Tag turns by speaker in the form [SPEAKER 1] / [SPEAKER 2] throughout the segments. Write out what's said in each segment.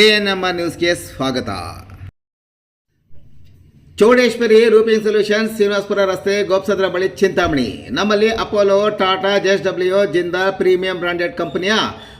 [SPEAKER 1] A N M R ನ್ಯೂಸ್ಗೆ ಸ್ವಾಗತ. Chowdeshwari roofing solutions Srinivaspur ರಸ್ತೆ ಗೋಪ್ಸದ್ರ ಬಳಿ ಚಿಂತಾಮಣಿ. ನಮ್ಮಲ್ಲಿ Apollo, Tata JS W, Jindal, premium branded ಕಂಪನಿಯ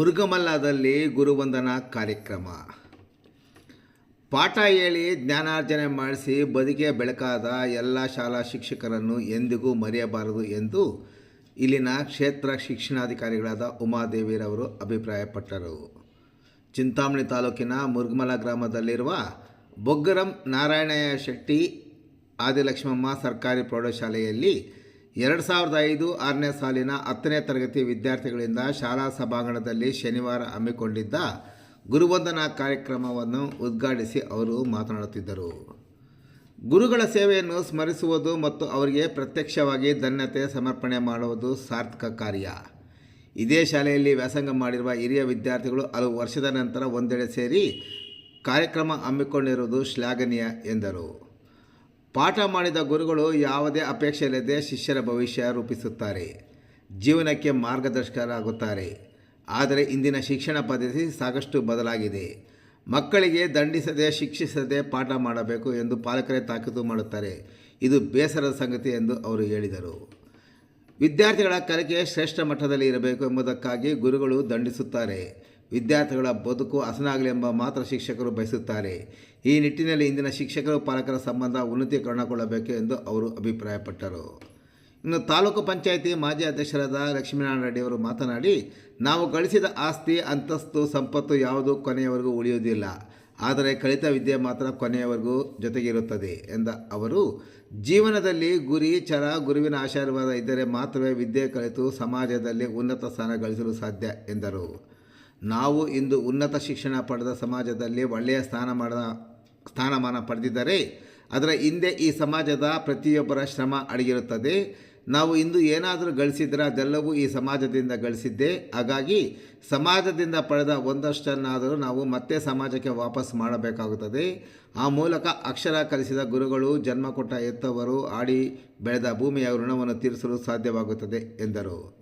[SPEAKER 1] ಮುರುಗಮಲ್ಲದಲ್ಲಿ ಗುರುವಂದನಾ ಕಾರ್ಯಕ್ರಮ. ಪಾಠ ಹೇಳಿ ಜ್ಞಾನಾರ್ಜನೆ ಮಾಡಿಸಿ ಬದುಕೆ ಬೆಳಕಾದ ಎಲ್ಲ ಶಾಲಾ ಶಿಕ್ಷಕರನ್ನು ಎಂದಿಗೂ ಮರೆಯಬಾರದು ಎಂದು ಇಲ್ಲಿನ ಕ್ಷೇತ್ರ ಶಿಕ್ಷಣಾಧಿಕಾರಿಗಳಾದ ಉಮಾದೇವಿರವರು ಅಭಿಪ್ರಾಯಪಟ್ಟರು. ಚಿಂತಾಮಣಿ ತಾಲೂಕಿನ ಮುರುಗಮಲ ಗ್ರಾಮದಲ್ಲಿರುವ ಬೊಗ್ಗರಂ ನಾರಾಯಣಯ್ಯ ಶೆಟ್ಟಿ, ಆದಿಲಕ್ಷ್ಮಮ್ಮ ಸರ್ಕಾರಿ ಪ್ರೌಢಶಾಲೆಯಲ್ಲಿ ಎರಡು ಸಾವಿರದ ಐದು ಆರನೇ ಸಾಲಿನ ಹತ್ತನೇ ತರಗತಿ ವಿದ್ಯಾರ್ಥಿಗಳಿಂದ ಶಾಲಾ ಸಭಾಂಗಣದಲ್ಲಿ ಶನಿವಾರ ಹಮ್ಮಿಕೊಂಡಿದ್ದ ಗುರುವಂದನಾ ಕಾರ್ಯಕ್ರಮವನ್ನು ಉದ್ಘಾಟಿಸಿ ಅವರು ಮಾತನಾಡುತ್ತಿದ್ದರು. ಗುರುಗಳ ಸೇವೆಯನ್ನು ಸ್ಮರಿಸುವುದು ಮತ್ತು ಅವರಿಗೆ ಪ್ರತ್ಯಕ್ಷವಾಗಿ ಧನ್ಯತೆ ಸಮರ್ಪಣೆ ಮಾಡುವುದು ಸಾರ್ಥಕ ಕಾರ್ಯ. ಇದೇ ಶಾಲೆಯಲ್ಲಿ ವ್ಯಾಸಂಗ ಮಾಡಿರುವ ಹಿರಿಯ ವಿದ್ಯಾರ್ಥಿಗಳು ಹಲವು ವರ್ಷದ ನಂತರ ಒಂದೆಡೆ ಸೇರಿ ಕಾರ್ಯಕ್ರಮ ಹಮ್ಮಿಕೊಂಡಿರುವುದು ಶ್ಲಾಘನೀಯ ಎಂದರು. ಪಾಠ ಮಾಡಿದ ಗುರುಗಳು ಯಾವುದೇ ಅಪೇಕ್ಷೆ ಇಲ್ಲದೆ ಶಿಷ್ಯರ ಭವಿಷ್ಯ ರೂಪಿಸುತ್ತಾರೆ, ಜೀವನಕ್ಕೆ ಮಾರ್ಗದರ್ಶಕರಾಗುತ್ತಾರೆ. ಆದರೆ ಇಂದಿನ ಶಿಕ್ಷಣ ಪದ್ಧತಿ ಸಾಕಷ್ಟು ಬದಲಾಗಿದೆ. ಮಕ್ಕಳಿಗೆ ದಂಡಿಸದೆ, ಶಿಕ್ಷಿಸದೆ ಪಾಠ ಮಾಡಬೇಕು ಎಂದು ಪಾಲಕರೇ ತಾಕೀತು ಮಾಡುತ್ತಾರೆ. ಇದು ಬೇಸರದ ಸಂಗತಿ ಎಂದು ಅವರು ಹೇಳಿದರು. ವಿದ್ಯಾರ್ಥಿಗಳ ಕಲಿಕೆ ಶ್ರೇಷ್ಠ ಮಟ್ಟದಲ್ಲಿ ಇರಬೇಕು ಎಂಬುದಕ್ಕಾಗಿ ಗುರುಗಳು ದಂಡಿಸುತ್ತಾರೆ. ವಿದ್ಯಾರ್ಥಿಗಳ ಬದುಕು ಹಸನಾಗಲಿ ಎಂಬ ಮಾತ್ರ ಶಿಕ್ಷಕರು ಬಯಸುತ್ತಾರೆ. ಈ ನಿಟ್ಟಿನಲ್ಲಿ ಇಂದಿನ ಶಿಕ್ಷಕರು ಪಾಲಕರ ಸಂಬಂಧ ಉನ್ನತೀಕರಣಗೊಳ್ಳಬೇಕು ಎಂದು ಅವರು ಅಭಿಪ್ರಾಯಪಟ್ಟರು. ಇನ್ನು ತಾಲೂಕು ಪಂಚಾಯಿತಿ ಮಾಜಿ ಅಧ್ಯಕ್ಷರಾದ ಲಕ್ಷ್ಮೀನಾರಾಯಣ ರೆಡ್ಡಿ ಅವರು ಮಾತನಾಡಿ, ನಾವು ಗಳಿಸಿದ ಆಸ್ತಿ, ಅಂತಸ್ತು, ಸಂಪತ್ತು ಯಾವುದೂ ಕೊನೆಯವರೆಗೂ ಉಳಿಯುವುದಿಲ್ಲ. ಆದರೆ ಕಲಿತ ವಿದ್ಯೆ ಮಾತ್ರ ಕೊನೆಯವರೆಗೂ ಜೊತೆಗಿರುತ್ತದೆ ಎಂದ ಅವರು, ಜೀವನದಲ್ಲಿ ಗುರಿ, ಚರ, ಗುರುವಿನ ಆಶೀರ್ವಾದ ಇದ್ದರೆ ಮಾತ್ರವೇ ವಿದ್ಯೆ ಕಲಿತು ಸಮಾಜದಲ್ಲಿ ಉನ್ನತ ಸ್ಥಾನ ಗಳಿಸಲು ಸಾಧ್ಯ ಎಂದರು. ನಾವು ಇಂದು ಉನ್ನತ ಶಿಕ್ಷಣ ಪಡೆದ ಸಮಾಜದಲ್ಲಿ ಒಳ್ಳೆಯ ಸ್ಥಾನಮಾನ ಸ್ಥಾನಮಾನ ಪಡೆದಿದ್ದರೆ ಅದರ ಹಿಂದೆ ಈ ಸಮಾಜದ ಪ್ರತಿಯೊಬ್ಬರ ಶ್ರಮ ಅಡಗಿರುತ್ತದೆ. ನಾವು ಇಂದು ಏನಾದರೂ ಗಳಿಸಿದರೆ ಅದೆಲ್ಲವೂ ಈ ಸಮಾಜದಿಂದ ಗಳಿಸಿದ್ದೆ. ಹಾಗಾಗಿ ಸಮಾಜದಿಂದ ಪಡೆದ ಒಂದಷ್ಟನ್ನಾದರೂ ನಾವು ಮತ್ತೆ ಸಮಾಜಕ್ಕೆ ವಾಪಸ್ ಮಾಡಬೇಕಾಗುತ್ತದೆ. ಆ ಮೂಲಕ ಅಕ್ಷರ ಕಲಿಸಿದ ಗುರುಗಳು ಜನ್ಮ ಕೊಟ್ಟ ಎತ್ತವರು ಆಡಿ ಬೆಳೆದ ಭೂಮಿಯ ಋಣವನ್ನು ತೀರಿಸಲು ಸಾಧ್ಯವಾಗುತ್ತದೆ ಎಂದರು.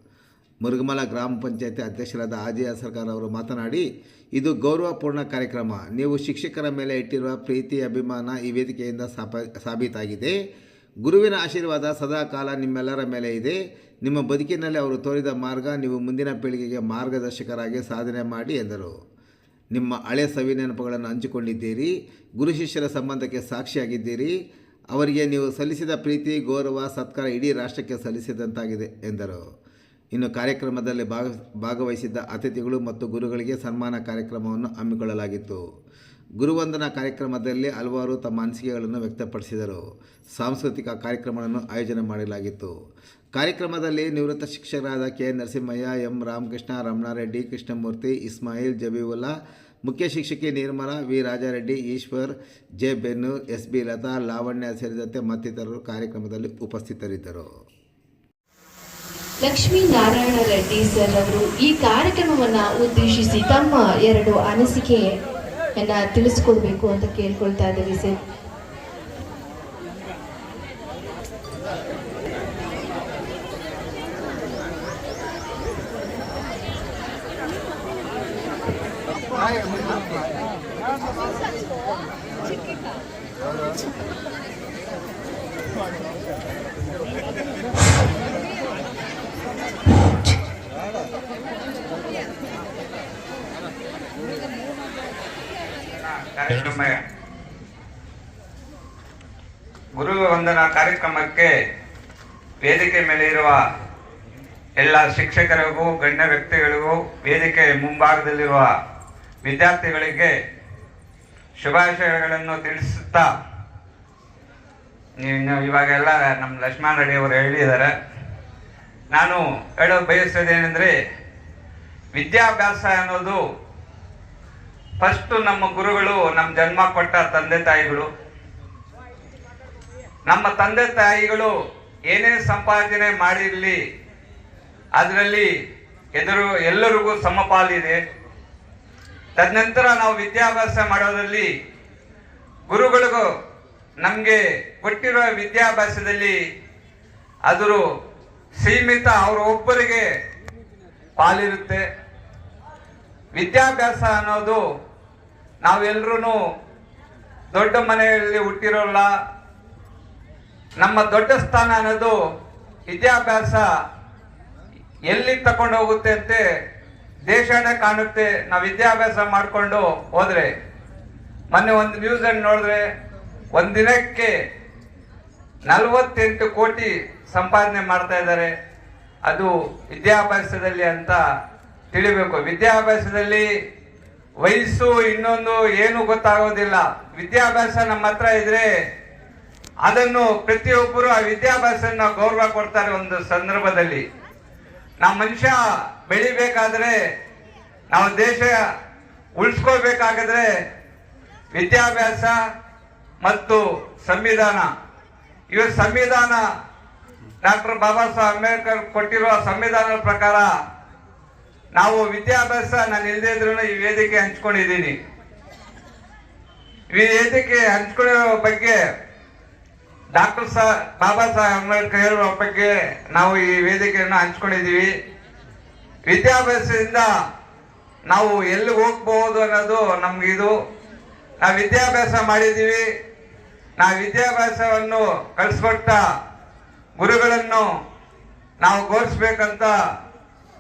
[SPEAKER 1] ಮುರುಗಮಲ ಗ್ರಾಮ ಪಂಚಾಯತಿ ಅಧ್ಯಕ್ಷರಾದ ಆಜಯ ಸರ್ಕಾರ ಅವರು ಮಾತನಾಡಿ, ಇದು ಗೌರವಪೂರ್ಣ ಕಾರ್ಯಕ್ರಮ. ನೀವು ಶಿಕ್ಷಕರ ಮೇಲೆ ಇಟ್ಟಿರುವ ಪ್ರೀತಿ, ಅಭಿಮಾನ ಈ ವೇದಿಕೆಯಿಂದ ಸಾಬೀತಾಗಿದೆ. ಗುರುವಿನ ಆಶೀರ್ವಾದ ಸದಾ ಕಾಲ ನಿಮ್ಮೆಲ್ಲರ ಮೇಲೆ ಇದೆ. ನಿಮ್ಮ ಬದುಕಿನಲ್ಲಿ ಅವರು ತೋರಿದ ಮಾರ್ಗ, ನೀವು ಮುಂದಿನ ಪೀಳಿಗೆಗೆ ಮಾರ್ಗದರ್ಶಕರಾಗಿ ಸಾಧನೆ ಮಾಡಿ ಎಂದರು. ನಿಮ್ಮ ಹಳೆ ಸವಿ ನೆನಪುಗಳನ್ನು ಹಂಚಿಕೊಂಡಿದ್ದೀರಿ. ಗುರು ಶಿಷ್ಯರ ಸಂಬಂಧಕ್ಕೆ ಸಾಕ್ಷಿಯಾಗಿದ್ದೀರಿ. ಅವರಿಗೆ ನೀವು ಸಲ್ಲಿಸಿದ ಪ್ರೀತಿ, ಗೌರವ, ಸತ್ಕಾರ ಇಡೀ ರಾಷ್ಟ್ರಕ್ಕೆ ಸಲ್ಲಿಸಿದಂತಾಗಿದೆ ಎಂದರು. ಇನ್ನು ಕಾರ್ಯಕ್ರಮದಲ್ಲಿ ಭಾಗ, ಭಾಗವಹಿಸಿದ್ದ ಅತಿಥಿಗಳು ಮತ್ತು ಗುರುಗಳಿಗೆ ಸನ್ಮಾನ ಕಾರ್ಯಕ್ರಮವನ್ನು ಹಮ್ಮಿಕೊಳ್ಳಲಾಗಿತ್ತು. ಗುರುವಂದನಾ ಕಾರ್ಯಕ್ರಮದಲ್ಲಿ ಹಲವಾರು ತಮ್ಮ ಅನಿಸಿಕೆಗಳನ್ನು ವ್ಯಕ್ತಪಡಿಸಿದರು. ಸಾಂಸ್ಕೃತಿಕ ಕಾರ್ಯಕ್ರಮಗಳನ್ನು ಆಯೋಜನೆ ಮಾಡಲಾಗಿತ್ತು. ಕಾರ್ಯಕ್ರಮದಲ್ಲಿ ನಿವೃತ್ತ ಶಿಕ್ಷಕರಾದ ಕೆ ನರಸಿಂಹಯ್ಯ, ಎಂ ರಾಮಕೃಷ್ಣ, ರಮಣಾರೆಡ್ಡಿ, ಕೃಷ್ಣಮೂರ್ತಿ, ಇಸ್ಮಾಯಿಲ್, ಜಬೀವುಲ್ಲಾ, ಮುಖ್ಯ ಶಿಕ್ಷಕಿ Nirmala, V Rajareddy, Eshwar, J Bennur S B Latha, Lavanya ಸೇರಿದಂತೆ ಮತ್ತಿತರರು ಕಾರ್ಯಕ್ರಮದಲ್ಲಿ ಉಪಸ್ಥಿತರಿದ್ದರು.
[SPEAKER 2] ಲಕ್ಷ್ಮೀನಾರಾಯಣ ರೆಡ್ಡಿ ಸರ್ ಅವರು ಈ ಕಾರ್ಯಕ್ರಮವನ್ನು ಉದ್ದೇಶಿಸಿ ತಮ್ಮ ಎರಡು ಅನಿಸಿಕೆಯನ್ನ ತಿಳಿಸ್ಕೊಳ್ಬೇಕು ಅಂತ ಕೇಳ್ಕೊಳ್ತಾ ಇದ್ದೀವಿ ಸರ್.
[SPEAKER 3] ಗುರು ವಂದನಾ ಕಾರ್ಯಕ್ರಮಕ್ಕೆ ವೇದಿಕೆ ಮೇಲೆ ಇರುವ ಎಲ್ಲ ಶಿಕ್ಷಕರಿಗೂ, ಗಣ್ಯ ವ್ಯಕ್ತಿಗಳಿಗೂ ವೇದಿಕೆ ಮುಂಭಾಗದಲ್ಲಿರುವ ವಿದ್ಯಾರ್ಥಿಗಳಿಗೆ ಶುಭಾಶಯಗಳನ್ನು ತಿಳಿಸುತ್ತಾ ಇವಾಗೆಲ್ಲ ನಮ್ಮ ಲಕ್ಷ್ಮಣ ರೆಡ್ಡಿಯವರು ಹೇಳಿದ್ದಾರೆ. ನಾನು ಹೇಳಲು ಬಯಸೋದೇನೆಂದರೆ ವಿದ್ಯಾಭ್ಯಾಸ ಅನ್ನೋದು ಫಸ್ಟ್ ನಮ್ಮ ಗುರುಗಳು, ನಮ್ಮ ಜನ್ಮ ಕೊಟ್ಟ ತಂದೆ ತಾಯಿಗಳು. ನಮ್ಮ ತಂದೆ ತಾಯಿಗಳು ಏನೇ ಸಂಪಾದನೆ ಮಾಡಿರಲಿ, ಅದರಲ್ಲಿ ಎದುರು ಎಲ್ಲರಿಗೂ ಸಮಪಾಲಿದೆ. ತದನಂತರ ನಾವು ವಿದ್ಯಾಭ್ಯಾಸ ಮಾಡೋದ್ರಲ್ಲಿ ಗುರುಗಳಿಗೂ ನಮಗೆ ಕೊಟ್ಟಿರುವ ವಿದ್ಯಾಭ್ಯಾಸದಲ್ಲಿ ಅದರ ಸೀಮಿತ ಅವರೊಬ್ಬರಿಗೆ ಪಾಲಿರುತ್ತೆ. ವಿದ್ಯಾಭ್ಯಾಸ ಅನ್ನೋದು ನಾವೆಲ್ಲರೂ ದೊಡ್ಡ ಮನೆಯಲ್ಲಿ ಹುಟ್ಟಿರೋಲ್ಲ. ನಮ್ಮ ದೊಡ್ಡ ಸ್ಥಾನ ಅನ್ನೋದು ವಿದ್ಯಾಭ್ಯಾಸ ಎಲ್ಲಿ ತಗೊಂಡು ಹೋಗುತ್ತೆ ಅಂತೆ ದೇಶನೇ ಕಾಣುತ್ತೆ. ನಾವು ವಿದ್ಯಾಭ್ಯಾಸ ಮಾಡಿಕೊಂಡು ಹೋದರೆ. ಮೊನ್ನೆ ಒಂದು ನ್ಯೂಸ್ ಅಲ್ಲಿ ನೋಡಿದ್ರೆ ಒಂದಿನಕ್ಕೆ ದಿನಕ್ಕೆ ನಲವತ್ತೆಂಟು ಕೋಟಿ ಸಂಪಾದನೆ ಮಾಡ್ತಾ ಇದ್ದಾರೆ. ಅದು ವಿದ್ಯಾಭ್ಯಾಸದಲ್ಲಿ ಅಂತ ತಿಳಿಬೇಕು. ವಿದ್ಯಾಭ್ಯಾಸದಲ್ಲಿ ವಯಸ್ಸು ಇನ್ನೊಂದು ಏನು ಗೊತ್ತಾಗೋದಿಲ್ಲ. ವಿದ್ಯಾಭ್ಯಾಸ ನಮ್ಮ ಹತ್ರ ಇದ್ರೆ ಅದನ್ನು ಪ್ರತಿಯೊಬ್ಬರು ಆ ವಿದ್ಯಾಭ್ಯಾಸನ ಗೌರವ ಕೊಡ್ತಾರೆ ಒಂದು ಸಂದರ್ಭದಲ್ಲಿ. ನಮ್ಮ ಮನುಷ್ಯ ಬೆಳಿಬೇಕಾದ್ರೆ, ನಾವು ದೇಶ ಉಳಿಸ್ಕೋಬೇಕಾಗಿದ್ರೆ ವಿದ್ಯಾಭ್ಯಾಸ ಮತ್ತು ಸಂವಿಧಾನ. ಇವ ಸಂವಿಧಾನ, ಡಾಕ್ಟರ್ ಬಾಬಾ ಸಾಹೇಬ್ ಅಂಬೇಡ್ಕರ್ ಕೊಟ್ಟಿರುವ ಸಂವಿಧಾನದ ಪ್ರಕಾರ ನಾವು ವಿದ್ಯಾಭ್ಯಾಸ ನಾನು ಇಲ್ಲದೇ ಇದ್ರೂ ಈ ವೇದಿಕೆ ಹಂಚ್ಕೊಂಡಿದ್ದೀನಿ. ಈ ವೇದಿಕೆ ಹಂಚ್ಕೊಂಡಿರೋ ಬಗ್ಗೆ ಡಾಕ್ಟರ್ ಸಾ, ಬಾಬಾ ಸಾಹೇಬ್ ಅಂಬೇಡ್ಕರ್ ಹೇಳುವ ಬಗ್ಗೆ ನಾವು ಈ ವೇದಿಕೆಯನ್ನು ಹಂಚ್ಕೊಂಡಿದ್ದೀವಿ. ವಿದ್ಯಾಭ್ಯಾಸದಿಂದ ನಾವು ಎಲ್ಲಿ ಹೋಗ್ಬಹುದು ಅನ್ನೋದು ನಮ್ಗಿದು. ನಾವು ವಿದ್ಯಾಭ್ಯಾಸ ಮಾಡಿದ್ದೀವಿ. ನಾವು ವಿದ್ಯಾಭ್ಯಾಸವನ್ನು ಕಲಿಸ್ಕೊಡ್ತಾ ಗುರುಗಳನ್ನು ನಾವು ಗೋರಿಸ್ಬೇಕಂತ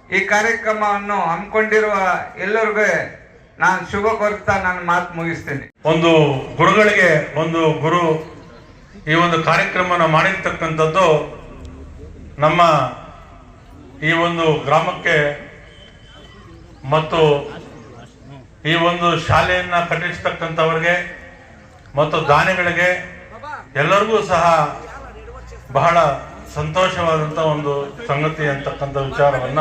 [SPEAKER 3] ಈ ಕಾರ್ಯಕ್ರಮವನ್ನು ಹಮ್ಮಿಕೊಂಡಿರುವ ಎಲ್ಲರಿಗೂ ನಾನು ಶುಭ ಕೋರ್ತಾ ನಾನು ಮಾತು ಮುಗಿಸ್ತೇನೆ.
[SPEAKER 4] ಒಂದು ಗುರುಗಳಿಗೆ ಒಂದು ಗುರು ಈ ಒಂದು ಕಾರ್ಯಕ್ರಮನ ಮಾಡಿರ್ತಕ್ಕಂಥದ್ದು ನಮ್ಮ ಈ ಒಂದು ಗ್ರಾಮಕ್ಕೆ ಮತ್ತು ಈ ಒಂದು ಶಾಲೆಯನ್ನು ಕಟ್ಟಿಸ್ತಕ್ಕಂಥವ್ರಿಗೆ ಮತ್ತು ದಾನಿಗಳಿಗೆ ಎಲ್ಲರಿಗೂ ಸಹ ಬಹಳ ಸಂತೋಷವಾದಂಥ ಒಂದು ಸಂಗತಿ ಅಂತಕ್ಕಂಥ ವಿಚಾರವನ್ನ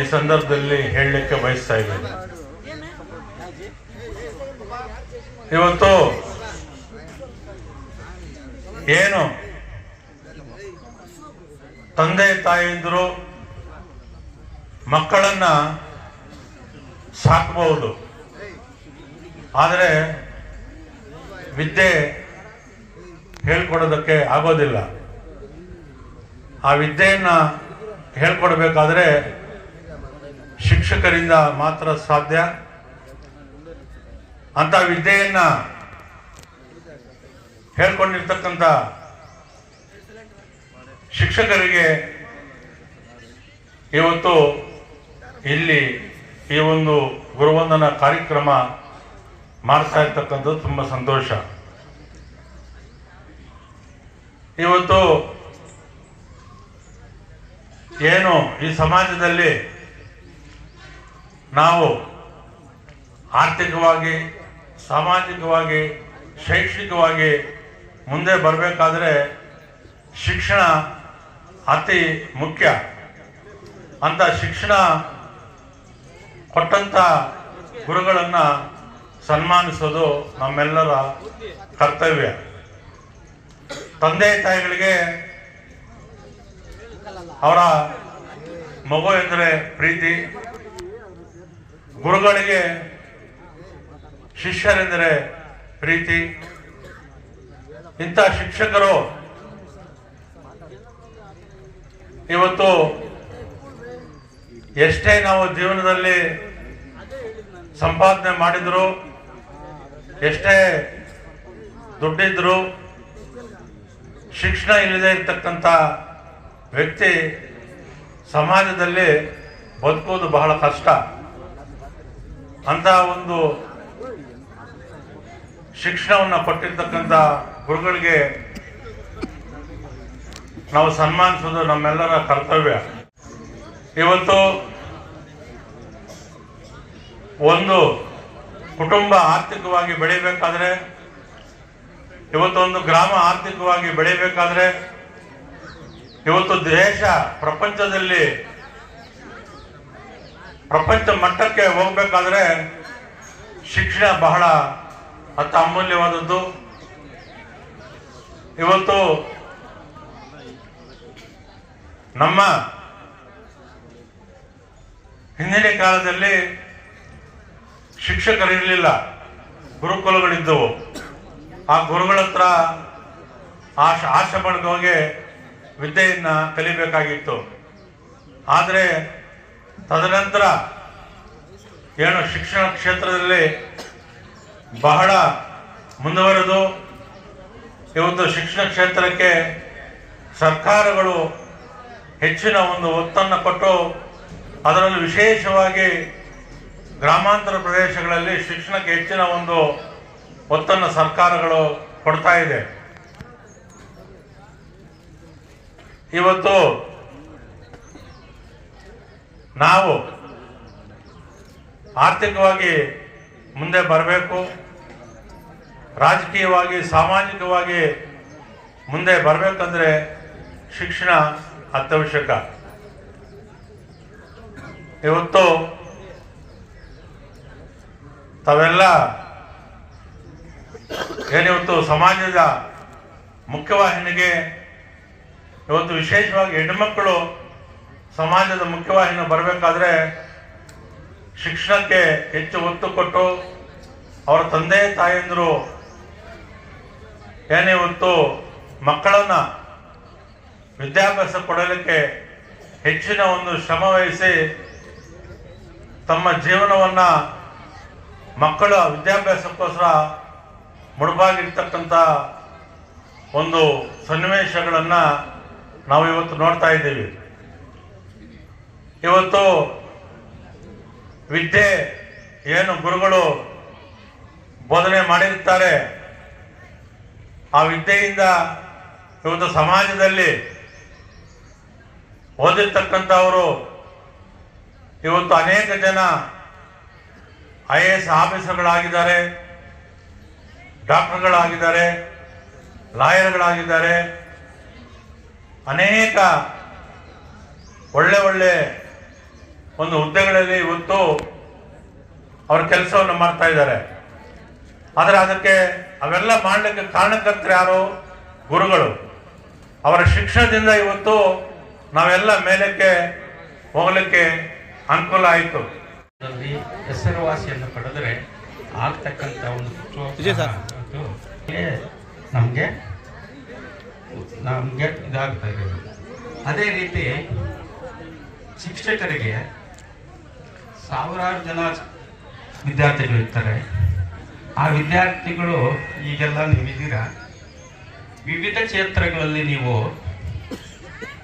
[SPEAKER 4] ಈ ಸಂದರ್ಭದಲ್ಲಿ ಹೇಳಲಿಕ್ಕೆ ಬಯಸ್ತಾ ಇದ್ದೇನೆ. ಇವತ್ತು ಏನು ತಂದೆ ತಾಯಿಯಂದರು ಮಕ್ಕಳನ್ನ ಸಾಕಬಹುದು. ಆದರೆ ವಿದ್ಯೆ ಹೇಳ್ಕೊಡೋದಕ್ಕೆ ಆಗೋದಿಲ್ಲ. ಆ ವಿದ್ಯೆಯನ್ನು ಹೇಳ್ಕೊಡ್ಬೇಕಾದ್ರೆ ಶಿಕ್ಷಕರಿಂದ ಮಾತ್ರ ಸಾಧ್ಯ. ಅಂಥ ವಿದ್ಯೆಯನ್ನು ಹೇಳ್ಕೊಂಡಿರ್ತಕ್ಕಂಥ ಶಿಕ್ಷಕರಿಗೆ ಇವತ್ತು ಇಲ್ಲಿ ಈ ಒಂದು ಗುರುವಂದನ ಕಾರ್ಯಕ್ರಮ ಮಾಡ್ತಾ ಇರ್ತಕ್ಕಂಥದ್ದು ತುಂಬ ಸಂತೋಷ. ಇವತ್ತು ಏನು ಈ ಸಮಾಜದಲ್ಲಿ ನಾವು ಆರ್ಥಿಕವಾಗಿ, ಸಾಮಾಜಿಕವಾಗಿ ಶೈಕ್ಷಣಿಕವಾಗಿ ಮುಂದೆ ಬರಬೇಕಾದ್ರೆ ಶಿಕ್ಷಣ ಅತಿ ಮುಖ್ಯ. ಅಂತ ಶಿಕ್ಷಣ ಕೊಟ್ಟಂಥ ಗುರುಗಳನ್ನ ಸನ್ಮಾನಿಸೋದು ನಮ್ಮೆಲ್ಲರ ಕರ್ತವ್ಯ. ತಂದೆ ತಾಯಿಗಳಿಗೆ ಅವರ ಮಗು ಎಂದರೆ ಪ್ರೀತಿ. ಗುರುಗಳಿಗೆ ಶಿಷ್ಯರೆಂದರೆ ಪ್ರೀತಿ. ಇಂಥ ಶಿಕ್ಷಕರು ಇವತ್ತು ಎಷ್ಟೇ ನಾವು ಜೀವನದಲ್ಲಿ ಸಂಪಾದನೆ ಮಾಡಿದ್ರು ಎಷ್ಟೇ ದುಡ್ಡಿದ್ರು ಶಿಕ್ಷಣ ಇಲ್ಲದೆ ಇರ್ತಕ್ಕಂಥ ವ್ಯಕ್ತಿ ಸಮಾಜದಲ್ಲಿ ಬದುಕೋದು ಬಹಳ ಕಷ್ಟ. ಅಂತ ಒಂದು ಶಿಕ್ಷಣವನ್ನು ಕೊಟ್ಟಿರ್ತಕ್ಕಂಥ ಗುರುಗಳಿಗೆ ನಾವು ಸನ್ಮಾನಿಸೋದು ನಮ್ಮೆಲ್ಲರ ಕರ್ತವ್ಯ. ಇವತ್ತು ಒಂದು ಕುಟುಂಬ ಆರ್ಥಿಕವಾಗಿ ಬೆಳಿಬೇಕಾದ್ರೆ ಇವತ್ತೊಂದು ಗ್ರಾಮ ಆರ್ಥಿಕವಾಗಿ ಬೆಳಿಬೇಕಾದ್ರೆ ಇವತ್ತು ದೇಶ ಪ್ರಪಂಚದಲ್ಲಿ ಪ್ರಪಂಚ ಮಟ್ಟಕ್ಕೆ ಹೋಗ್ಬೇಕಾದ್ರೆ ಶಿಕ್ಷಣ ಬಹಳ ಅತ್ತ ಅಮೂಲ್ಯವಾದದ್ದು ಇವತ್ತು ನಮ್ಮ ಹಿಂದಿನ ಕಾಲದಲ್ಲಿ ಶಿಕ್ಷಕರಿರಲಿಲ್ಲ, ಗುರುಕುಲಗಳಿದ್ದವು. ಆ ಗುರುಗಳ ಹತ್ರ ಆಶ ಆಶ್ರಮಗಳಿಗೆ ವಿದ್ಯೆಯನ್ನು ಕಲಿಬೇಕಾಗಿತ್ತು. ಆದರೆ ತದನಂತರ ಏನು ಶಿಕ್ಷಣ ಕ್ಷೇತ್ರದಲ್ಲಿ ಬಹಳ ಮುಂದುವರೆದು ಇವತ್ತು ಶಿಕ್ಷಣ ಕ್ಷೇತ್ರಕ್ಕೆ ಸರ್ಕಾರಗಳು ಹೆಚ್ಚಿನ ಒಂದು ಒತ್ತನ್ನು ಕೊಟ್ಟು ಅದರಲ್ಲಿ ವಿಶೇಷವಾಗಿ ಗ್ರಾಮಾಂತರ ಪ್ರದೇಶಗಳಲ್ಲಿ ಶಿಕ್ಷಣಕ್ಕೆ ಹೆಚ್ಚಿನ ಒಂದು ಒತ್ತನ್ನು ಸರ್ಕಾರಗಳು ಕೊಡ್ತಾ ಇದೆ. ಇವತ್ತು ನಾವು ಆರ್ಥಿಕವಾಗಿ ಮುಂದೆ ಬರಬೇಕು, ರಾಜಕೀಯವಾಗಿ, ಸಾಮಾಜಿಕವಾಗಿ ಮುಂದೆ ಬರಬೇಕಂದ್ರೆ ಶಿಕ್ಷಣ ಅತ್ಯವಶ್ಯಕ. ಇವತ್ತು ತಾವೆಲ್ಲ ಏನಿವತ್ತು ಸಮಾಜದ ಮುಖ್ಯವಾಹಿನಿಗೆ ಇವತ್ತು ವಿಶೇಷವಾಗಿ ಹೆಣ್ಣುಮಕ್ಕಳು ಸಮಾಜದ ಮುಖ್ಯವಾಹಿನಿ ಬರಬೇಕಾದ್ರೆ ಶಿಕ್ಷಣಕ್ಕೆ ಹೆಚ್ಚು ಒತ್ತು ಕೊಟ್ಟು ಅವರ ತಂದೆ ತಾಯಂದಿರು ಏನೇ ಇವತ್ತು ಮಕ್ಕಳನ್ನು ವಿದ್ಯಾಭ್ಯಾಸ ಕೊಡಲಿಕ್ಕೆ ಹೆಚ್ಚಿನ ಒಂದು ಶ್ರಮ ವಹಿಸಿ ತಮ್ಮ ಜೀವನವನ್ನ ಮಕ್ಕಳ ವಿದ್ಯಾಭ್ಯಾಸಕ್ಕೋಸ್ಕರ ಮುಡುಪಾಗಿರ್ತಕ್ಕಂಥ ಒಂದು ಸನ್ನಿವೇಶಗಳನ್ನು ನಾವು ಇವತ್ತು ನೋಡ್ತಾ ಇದ್ದೀವಿ. ಇವತ್ತು ವಿದ್ಯೆ ಏನು ಗುರುಗಳು ಬೋಧನೆ ಮಾಡಿರುತ್ತಾರೆ, ಆ ವಿದ್ಯೆಯಿಂದ ಇವತ್ತು ಸಮಾಜದಲ್ಲಿ ಓದಿರ್ತಕ್ಕಂಥವರು ಇವತ್ತು ಅನೇಕ ಜನ ಐ ಎ ಎಸ್ ಆಫೀಸರ್ಗಳಾಗಿದ್ದಾರೆ, ಡಾಕ್ಟರ್ಗಳಾಗಿದ್ದಾರೆ, ಲಾಯರ್ಗಳಾಗಿದ್ದಾರೆ. ಅನೇಕ ಒಳ್ಳೆ ಒಳ್ಳೆ ಒಂದು ಹುದ್ದೆಗಳಲ್ಲಿ ಇವತ್ತು ಅವರ ಕೆಲಸವನ್ನು ಮಾಡ್ತಾ ಇದ್ದಾರೆ. ಆದರೆ ಅದಕ್ಕೆ ಅವೆಲ್ಲ ಮಾಡಲಿಕ್ಕೆ ಕಾರಣಕರ್ತರು ಯಾರು? ಗುರುಗಳು. ಅವರ ಶಿಕ್ಷಣದಿಂದ ಇವತ್ತು ನಾವೆಲ್ಲ ಮೇಲಕ್ಕೆ ಹೋಗಲಿಕ್ಕೆ ಅನುಕೂಲ ಆಯಿತು.
[SPEAKER 5] ಹೆಸರುವಾಸಿಯನ್ನು ಪಡೆದರೆ ಆಗ್ತಕ್ಕಂಥ ಒಂದು ನಮಗೆ ನಮಗೆ ಇದಾಗ್ತಾ ಇರೋದು ಅದೇ ರೀತಿ ಶಿಕ್ಷಕರಿಗೆ ಸಾವಿರಾರು ಜನ ವಿದ್ಯಾರ್ಥಿಗಳು ಇರ್ತಾರೆ. ಆ ವಿದ್ಯಾರ್ಥಿಗಳು ಈಗೆಲ್ಲ ನೀವಿದ್ದೀರ? ವಿವಿಧ ಕ್ಷೇತ್ರಗಳಲ್ಲಿ ನೀವು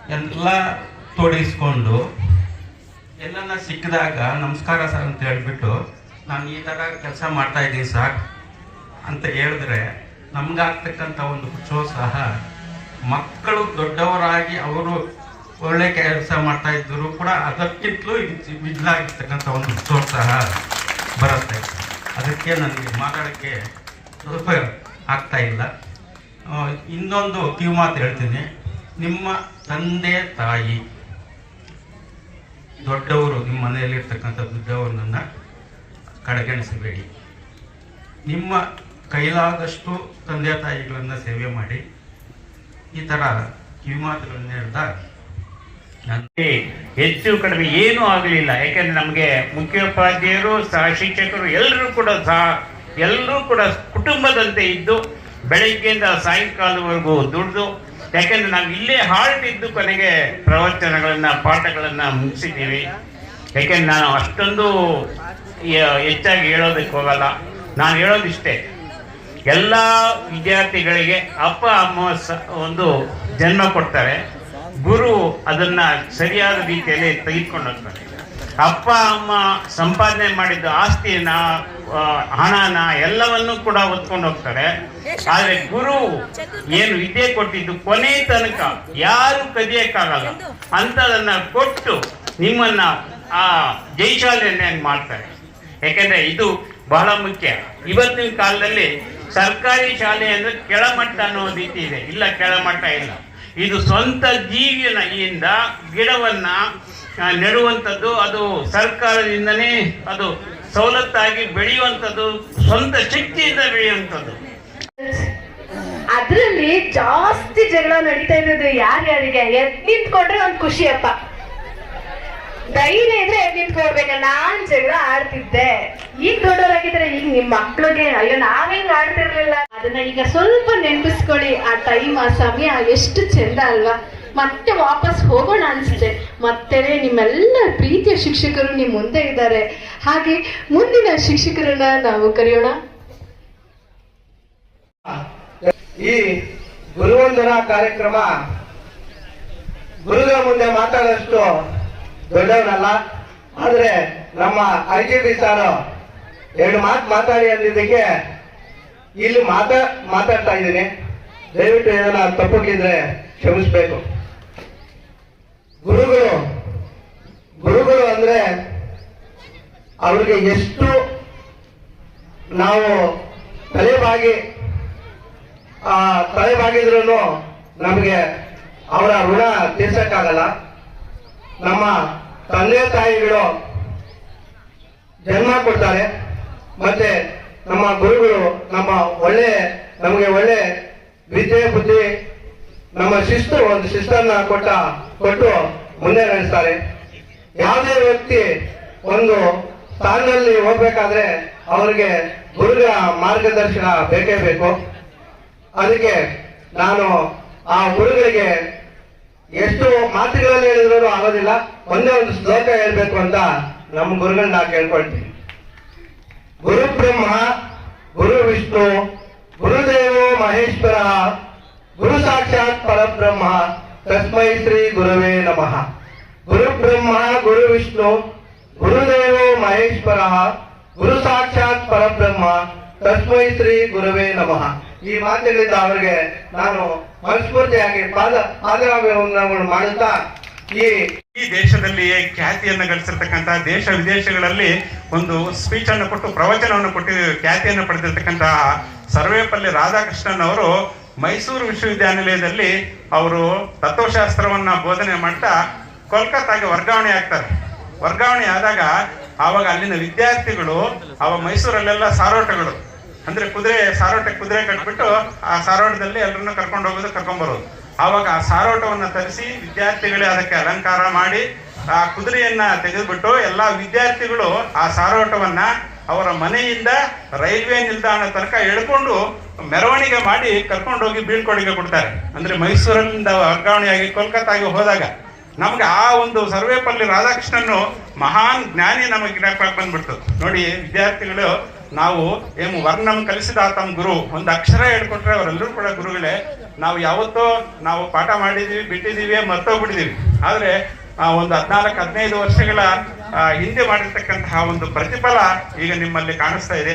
[SPEAKER 5] ಎಲ್ಲ ತೊಡಗಿಸ್ಕೊಂಡು ಎಲ್ಲನ್ನ ಸಿಕ್ಕಿದಾಗ ನಮಸ್ಕಾರ ಸರ್ ಅಂತ ಹೇಳ್ಬಿಟ್ಟು ನಾನು ಈ ಥರ ಕೆಲಸ ಮಾಡ್ತಾ ಇದ್ದೀನಿ ಸರ್ ಅಂತ ಹೇಳಿದ್ರೆ ನಮಗಾಗ್ತಕ್ಕಂಥ ಒಂದು ಪ್ರೋತ್ಸಾಹ ಮಕ್ಕಳು ದೊಡ್ಡವರಾಗಿ ಅವರು ಒಳ್ಳೆ ಕೆಲಸ ಮಾಡ್ತಾ ಇದ್ದರೂ ಕೂಡ ಅದಕ್ಕಿಂತಲೂ ಮಿಗಿಲಾಗಿರ್ತಕ್ಕಂಥ ಒಂದು ಪ್ರೋತ್ಸಾಹ ಬರುತ್ತೆ. ಅದಕ್ಕೆ ನನಗೆ ಮಾತಾಡೋಕ್ಕೆ ಸ್ವಲ್ಪ ಆಗ್ತಾ ಇಲ್ಲ. ಇನ್ನೊಂದು ಕಿವಿ ಮಾತು ಹೇಳ್ತೀನಿ. ನಿಮ್ಮ ತಂದೆ ತಾಯಿ ದೊಡ್ಡವರು ನಿಮ್ಮ ಮನೆಯಲ್ಲಿರ್ತಕ್ಕಂಥ ದೊಡ್ಡವರನ್ನ ಕಡೆಗಣಿಸಬೇಡಿ. ನಿಮ್ಮ ಕೈಲಾದಷ್ಟು ತಂದೆ ತಾಯಿಗಳನ್ನು ಸೇವೆ ಮಾಡಿ. ಈ ಥರ ಕಿವಿಮಾತುಗಳನ್ನ
[SPEAKER 6] ನಮಗೆ ಹೆಚ್ಚು ಕಡಿಮೆ ಏನೂ ಆಗಲಿಲ್ಲ. ಯಾಕೆಂದ್ರೆ ನಮಗೆ ಮುಖ್ಯೋಪಾಧ್ಯಾಯರು ಸಹ ಶಿಕ್ಷಕರು ಎಲ್ಲರೂ ಕೂಡ ಸಹ ಎಲ್ಲರೂ ಕೂಡ ಕುಟುಂಬದಂತೆ ಇದ್ದು, ಬೆಳಗ್ಗೆಯಿಂದ ಸಾಯಂಕಾಲದವರೆಗೂ ದುಡಿದು ಯಾಕೆಂದ್ರೆ ನಾವು ಇಲ್ಲೇ ಹಾಲ್ಟ್ ಇದ್ದು ಕೊನೆಗೆ ಪ್ರವಚನಗಳನ್ನ, ಪಾಠಗಳನ್ನ ಮುಗಿಸಿದ್ದೀವಿ. ಯಾಕೆಂದ್ರೆ ನಾನು ಅಷ್ಟೊಂದು ಹೆಚ್ಚಾಗಿ ಹೇಳೋದಕ್ಕೆ ಹೋಗಲ್ಲ. ನಾನು ಹೇಳೋದಿಷ್ಟೇ ಎಲ್ಲ ವಿದ್ಯಾರ್ಥಿಗಳಿಗೆ ಅಪ್ಪ, ಅಮ್ಮ ಒಂದು ಜನ್ಮ ಕೊಡ್ತಾರೆ. ಗುರು ಅದನ್ನ ಸರಿಯಾದ ರೀತಿಯಲ್ಲಿ ತೆಗೆದುಕೊಂಡು ಹೋಗ್ತಾರೆ. ಅಪ್ಪ, ಅಮ್ಮ ಸಂಪಾದನೆ ಮಾಡಿದ ಆಸ್ತಿಯನ್ನ ಹಣನ ಎಲ್ಲವನ್ನು ಕೂಡ ಹೊತ್ಕೊಂಡು ಹೋಗ್ತಾರೆ. ಆದ್ರೆ ಗುರು ಏನು ವಿದ್ಯೆ ಕೊಟ್ಟಿದ್ದು ಕೊನೆ ತನಕ ಯಾರು ಕದಿಯಕ್ಕಾಗಲ್ಲ. ಅಂತದನ್ನ ಕೊಟ್ಟು ನಿಮ್ಮನ್ನ ಆ ಜೈಶಾಲೆಯನ್ನಾಗಿ ಮಾಡ್ತಾರೆ. ಯಾಕೆಂದ್ರೆ ಇದು ಬಹಳ ಮುಖ್ಯ. ಇವತ್ತಿನ ಕಾಲದಲ್ಲಿ ಸರ್ಕಾರಿ ಶಾಲೆ ಅಂದ್ರೆ ಕೆಳಮಟ್ಟ ಅನ್ನೋ ರೀತಿ ಇದೆ. ಇಲ್ಲ, ಕೆಳಮಟ್ಟ ಇಲ್ಲ. ಇದು ಸ್ವಂತ ಜೀವನ ಗಿಡವನ್ನ ನೆಡುವಂಥದ್ದು ಅದು ಸರ್ಕಾರದಿಂದನೇ ಅದು ಸವಲತ್ತಾಗಿ ಬೆಳೆಯುವಂಥದ್ದು, ಸ್ವಂತ ಶಕ್ತಿಯಿಂದ ಬೆಳೆಯುವಂಥದ್ದು.
[SPEAKER 2] ಅದರಲ್ಲಿ ಜಾಸ್ತಿ ಜಗಳ ನಡೀತಾ ಇರೋದು ಯಾರ್ಯಾರಿಗೆ ಎದ್ ನಿಂತ್ಕೊಂಡ್ರೆ ಒಂದ್ ಖುಷಿಯಪ್ಪ. ಧೈರ್ಯ ಇದ್ರೆ ಎದ್ ನಿಂತ್ಕೊಳ್ಬೇಕ ನಾನ್ ಜಗಳ ಆಡ್ತಿದ್ದೆ. ಈಗ ದೊಡ್ಡವರಾಗಿದ್ರೆ ಈಗ ನಿಮ್ ಮಕ್ಳಿಗೆ ಅಯ್ಯೋ ನಾವೇಂಗ್ ಆಡ್ತಿರ್ಲಿಲ್ಲ. ಅದನ್ನ ಈಗ ಸ್ವಲ್ಪ ನೆನಪಿಸ್ಕೊಳ್ಳಿ, ಆ ಟೈಮ್, ಆ ಸಮಯ, ಎಷ್ಟು ಚೆಂದ ಅಲ್ವಾ? ಮತ್ತೆ ವಾಪಸ್ ಹೋಗೋಣ ಅನ್ಸುತ್ತೆ. ಮತ್ತೆ ನಿಮ್ಮೆಲ್ಲ ಪ್ರೀತಿಯ ಶಿಕ್ಷಕರು ನಿಮ್ ಮುಂದೆ ಇದ್ದಾರೆ. ಹಾಗೆ ಮುಂದಿನ ಶಿಕ್ಷಕರನ್ನ ನಾವು ಕರೆಯೋಣ.
[SPEAKER 7] ಈ ಗುರುವಂದನ ಕಾರ್ಯಕ್ರಮ ಗುರುಗಳ ಮುಂದೆ ಮಾತಾಡೋಷ್ಟು ದೊಡ್ಡವನಲ್ಲ, ಆದ್ರೆ ನಮ್ಮ ಬಿ ಸಾರ್ ಎರಡು ಮಾತು ಮಾತಾಡಿ ಅಂದಿದ್ದಕ್ಕೆ ಇಲ್ಲಿ ಮಾತಾ ಮಾತಾಡ್ತಾ ಇದ್ದೀನಿ. ದಯವಿಟ್ಟು ಏನಾರ ತಪ್ಪಿದ್ರೆ ಕ್ಷಮಿಸ್ಬೇಕು ಗುರುಗಳು ಗುರುಗಳು ಅಂದ್ರೆ ಅವ್ರಿಗೆ ಎಷ್ಟು ನಾವು ತಲೆಬಾಗಿ, ಆ ತಲೆಬಾಗಿದ್ರು ನಮಗೆ ಅವರ ಋಣ ತೀರ್ಸಕ್ಕಾಗಲ್ಲ. ನಮ್ಮ ತಂದೆ ತಾಯಿಗಳು ಜನ್ಮ ಕೊಡ್ತಾರೆ. ಮತ್ತೆ ನಮ್ಮ ಗುರುಗಳು, ನಮ್ಮ ಒಳ್ಳೆ, ನಮಗೆ ಒಳ್ಳೆ ವಿದ್ಯೆ, ಬುದ್ಧಿ, ನಮ್ಮ ಶಿಸ್ತು, ಒಂದು ಶಿಸ್ತನ್ನ ಕೊಟ್ಟ, ಕೊಟ್ಟು ಮುಂದೆ ನಡೆಸ್ತಾರೆ. ಯಾವುದೇ ವ್ಯಕ್ತಿ ಒಂದು ಸ್ಥಾನದಲ್ಲಿ ಹೋಗ್ಬೇಕಾದ್ರೆ ಅವರಿಗೆ ಗುರುಗಳ ಮಾರ್ಗದರ್ಶನ ಬೇಕೇ ಬೇಕು. ಅದಕ್ಕೆ ನಾನು ಆ ಗುರುಗಳಿಗೆ ಎಷ್ಟು ಮಾತುಗಳಲ್ಲಿ ಹೇಳಿದ್ರು ಆಗೋದಿಲ್ಲ, ಒಂದೇ ಒಂದು ಶ್ಲೋಕ ಹೇಳ್ಬೇಕು ಅಂತ ನಮ್ಮ ಗುರುಗಳನ್ನ ಕೇಳ್ಕೊಳ್ತೀನಿ. ಗುರು ಬ್ರಹ್ಮ, ಗುರು ವಿಷ್ಣು ಗುರುದೇವೋ ಮಹೇಶ್ವರ, ಗುರು ಸಾಕ್ಷಾತ್ ಪರಬ್ರಹ್ಮ, ತಸ್ಮೈ ಶ್ರೀ ಗುರುವೇ ನಮಃ. ಗುರು ಬ್ರಹ್ಮ, ಗುರು ವಿಷ್ಣು ಗುರುದೇವೋ ಮಹೇಶ್ವರ, ಗುರು ಸಾಕ್ಷಾತ್ ಪರಬ್ರಹ್ಮ, ತಸ್ಮೈ ಶ್ರೀ ಗುರುವೇ ನಮಃ. ಈ ಮಾತುಗಳಿಂದ ಅವರಿಗೆ ನಾನು ಮನಸ್ಫೂರ್ತಿಯಾಗಿ ಪಾದ ಪಾದವನ್ನು ಮಾಡುತ್ತಾ, ಈ
[SPEAKER 8] ಈ ದೇಶದಲ್ಲಿಯೇ ಖ್ಯಾತಿಯನ್ನು ಗಳಿಸಿರ್ತಕ್ಕಂಥ ದೇಶ ವಿದೇಶಗಳಲ್ಲಿ ಒಂದು ಸ್ಪೀಚ್ ಅನ್ನು ಕೊಟ್ಟು, ಪ್ರವಚನವನ್ನು ಕೊಟ್ಟು ಖ್ಯಾತಿಯನ್ನು ಪಡೆದಿರ್ತಕ್ಕಂತಹ ಸರ್ವೇಪಲ್ಲಿ ರಾಧಾಕೃಷ್ಣನ್ ಅವರು ಮೈಸೂರು ವಿಶ್ವವಿದ್ಯಾನಿಲಯದಲ್ಲಿ ಅವರು ತತ್ವಶಾಸ್ತ್ರವನ್ನ ಬೋಧನೆ ಮಾಡ್ತಾ ಕೋಲ್ಕತ್ತಾಗೆ ವರ್ಗಾವಣೆ ಆಗ್ತಾರೆ. ವರ್ಗಾವಣೆ ಆದಾಗ ಆವಾಗ ಅಲ್ಲಿನ ವಿದ್ಯಾರ್ಥಿಗಳು ಆವಾಗ ಮೈಸೂರಲ್ಲೆಲ್ಲ ಸಾರೋಟಗಳು. ಅಂದ್ರೆ ಕುದುರೆ ಸಾರೋಟ ಕುದುರೆ ಕಟ್ಬಿಟ್ಟು ಆ ಸಾರೋಟದಲ್ಲಿ ಎಲ್ಲರನ್ನು ಕರ್ಕೊಂಡು ಹೋಗೋದು, ಕರ್ಕೊಂಡ್ ಬರೋದು. ಆವಾಗ ಆ ಸಾರೋಟವನ್ನ ತರಿಸಿ ವಿದ್ಯಾರ್ಥಿಗಳೇ ಅದಕ್ಕೆ ಅಲಂಕಾರ ಮಾಡಿ, ಆ ಕುದುರೆಯನ್ನ ತೆಗೆದುಬಿಟ್ಟು ಎಲ್ಲಾ ವಿದ್ಯಾರ್ಥಿಗಳು ಆ ಸಾರೋಟವನ್ನ ಅವರ ಮನೆಯಿಂದ ರೈಲ್ವೆ ನಿಲ್ದಾಣ ತನಕ ಎಳ್ಕೊಂಡು ಮೆರವಣಿಗೆ ಮಾಡಿ ಕರ್ಕೊಂಡು ಹೋಗಿ ಬೀಳ್ಕೊಡುಗೆ ಕೊಡ್ತಾರೆ. ಅಂದ್ರೆ ಮೈಸೂರಿನಿಂದ ವರ್ಗಾವಣೆಯಾಗಿ ಕೋಲ್ಕತ್ತಾಗೆ ಹೋದಾಗ ನಮ್ಗೆ ಆ ಒಂದು ಸರ್ವೇಪಲ್ಲಿ ರಾಧಾಕೃಷ್ಣನು ಮಹಾನ್ ಜ್ಞಾನಿ ನಮಗೆ ಜ್ಞಾಪಕ ಬಂದ್ಬಿಡ್ತು. ನೋಡಿ, ವಿದ್ಯಾರ್ಥಿಗಳು, ನಾವು ಏನು ವರ್ಣಂ ಕಲಿಸಿದ ತಮ್ಮ ಗುರು, ಒಂದು ಅಕ್ಷರ ಹೇಳ್ಕೊಟ್ರೆ ಅವರೆಲ್ಲರೂ ಕೂಡ ಗುರುಗಳೇ. ನಾವು ಯಾವತ್ತೋ ನಾವು ಪಾಠ ಮಾಡಿದೀವಿ, ಬಿಟ್ಟಿದೀವಿ, ಮರ್ತೋಗ್ಬಿಟ್ಟಿದೀವಿ. ಆದ್ರೆ, ಆ ಒಂದು ಹದಿನಾಲ್ಕು, ಹದಿನೈದು ವರ್ಷಗಳ ಹಿಂದೆ ಮಾಡಿರ್ತಕ್ಕಂತಹ ಒಂದು ಪ್ರತಿಫಲ ಈಗ ನಿಮ್ಮಲ್ಲಿ ಕಾಣಿಸ್ತಾ ಇದೆ.